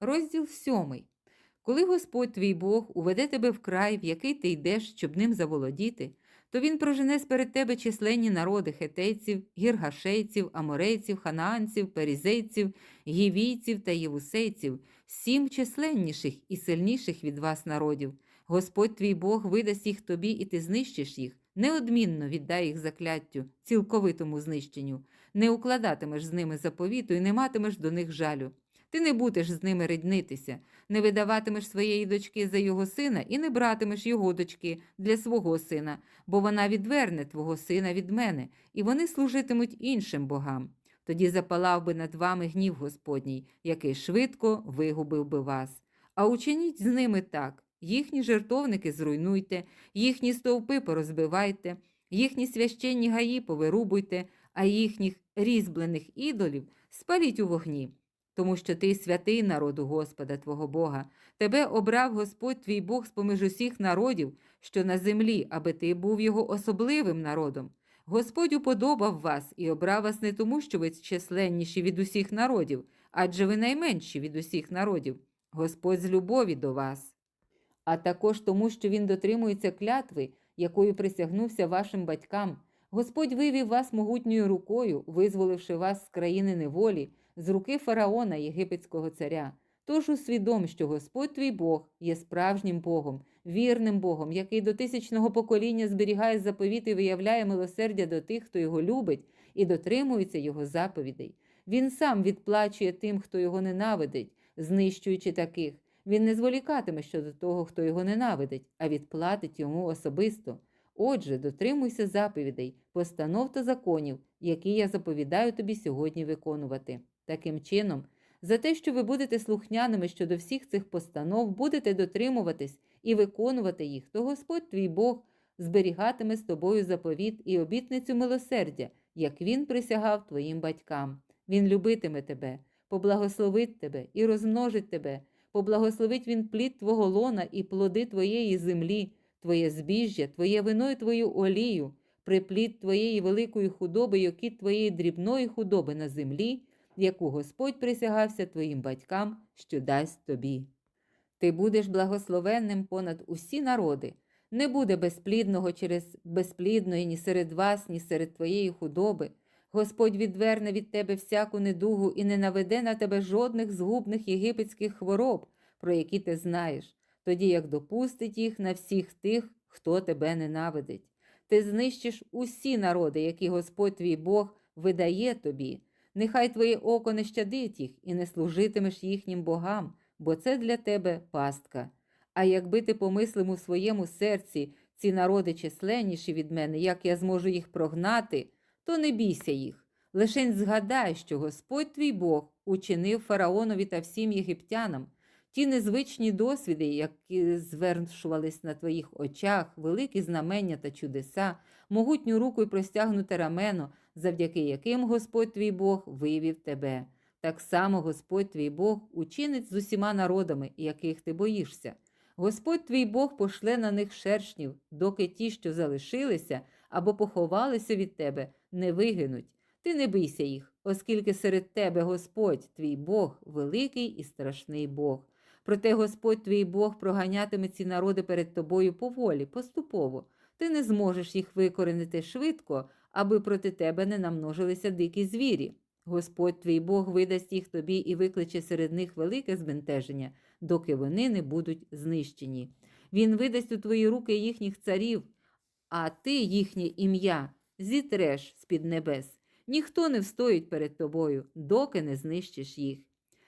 Розділ сьомий. Коли Господь твій Бог уведе тебе в край, в який ти йдеш, щоб ним заволодіти, то він прожене сперед тебе численні народи хетейців, гіргашейців, аморейців, ханаанців, перізейців, гівійців та євусейців, сім численніших і сильніших від вас народів. Господь твій Бог видасть їх тобі, і ти знищиш їх. Неодмінно віддай їх закляттю, цілковитому знищенню, не укладатимеш з ними заповіту і не матимеш до них жалю. Ти не будеш з ними ріднитися, не видаватимеш своєї дочки за його сина і не братимеш його дочки для свого сина, бо вона відверне твого сина від мене, і вони служитимуть іншим богам. Тоді запалав би над вами гнів Господній, який швидко вигубив би вас. А учиніть з ними так: їхні жертовники зруйнуйте, їхні стовпи порозбивайте, їхні священні гаї повирубуйте, а їхніх різьблених ідолів спаліть у вогні. Тому що ти святий народу Господа Твого Бога. Тебе обрав Господь твій Бог з поміж усіх народів, що на землі, аби ти був його особливим народом. Господь уподобав вас і обрав вас не тому, що ви численніші від усіх народів, адже ви найменші від усіх народів. Господь з любові до вас. А також тому, що Він дотримується клятви, якою присягнувся вашим батькам. Господь вивів вас могутньою рукою, визволивши вас з країни неволі, з руки фараона, єгипетського царя. Тож усвідом, що Господь твій Бог є справжнім Богом, вірним Богом, який до тисячного покоління зберігає заповіт і виявляє милосердя до тих, хто його любить, і дотримується його заповідей. Він сам відплачує тим, хто його ненавидить, знищуючи таких. Він не зволікатиме щодо того, хто його ненавидить, а відплатить йому особисто. Отже, дотримуйся заповідей, постанов та законів, які я заповідаю тобі сьогодні виконувати. Таким чином, за те, що ви будете слухняними щодо всіх цих постанов, будете дотримуватись і виконувати їх, то Господь твій Бог зберігатиме з тобою заповіт і обітницю милосердя, як він присягав твоїм батькам. Він любитиме тебе, поблагословить тебе і розмножить тебе, поблагословить він плід твого лона і плоди твоєї землі, твоє збіжжя, твоє вино і твою олію, приплід твоєї великої худоби, й окіт твоєї дрібної худоби на землі, яку Господь присягався твоїм батькам, що дасть тобі. Ти будеш благословенним понад усі народи. Не буде безплідного через безплідної ні серед вас, ні серед твоєї худоби. Господь відверне від тебе всяку недугу і не наведе на тебе жодних згубних єгипетських хвороб, про які ти знаєш, тоді як допустить їх на всіх тих, хто тебе ненавидить. Ти знищиш усі народи, які Господь твій Бог видає тобі. Нехай твоє око не щадить їх і не служитимеш їхнім богам, бо це для тебе пастка. А якби ти помислив у своєму серці ці народи численніші від мене, як я зможу їх прогнати, то не бійся їх. Лишень згадай, що Господь твій Бог учинив фараонові та всім єгиптянам. Ті незвичні досвіди, які звершувались на твоїх очах, великі знамення та чудеса, могутню руку й простягнуте рамено, завдяки яким Господь твій Бог вивів тебе. Так само Господь твій Бог учинить з усіма народами, яких ти боїшся. Господь твій Бог пошле на них шершнів, доки ті, що залишилися або поховалися від тебе, не вигинуть. Ти не бийся їх, оскільки серед тебе Господь, твій Бог, великий і страшний Бог. Проте Господь твій Бог проганятиме ці народи перед тобою поволі, поступово. Ти не зможеш їх викоренити швидко, аби проти тебе не намножилися дикі звірі. Господь твій Бог видасть їх тобі і викличе серед них велике збентеження, доки вони не будуть знищені. Він видасть у твої руки їхніх царів, а ти їхнє ім'я зітреш з-під небес. Ніхто не встоїть перед тобою, доки не знищиш їх.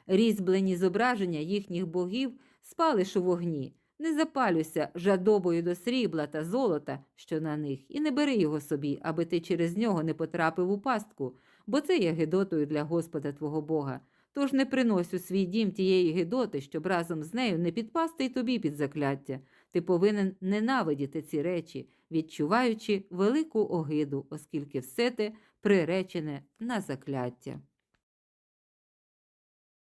Різьблені зображення їхніх богів спалиш у вогні. Не запалюйся жадобою до срібла та золота, що на них, і не бери його собі, аби ти через нього не потрапив у пастку, бо це є гидотою для Господа твого Бога. Тож не принось у свій дім тієї гидоти, щоб разом з нею не підпасти й тобі під закляття. Ти повинен ненавидіти ці речі, відчуваючи велику огиду, оскільки все те приречене на закляття.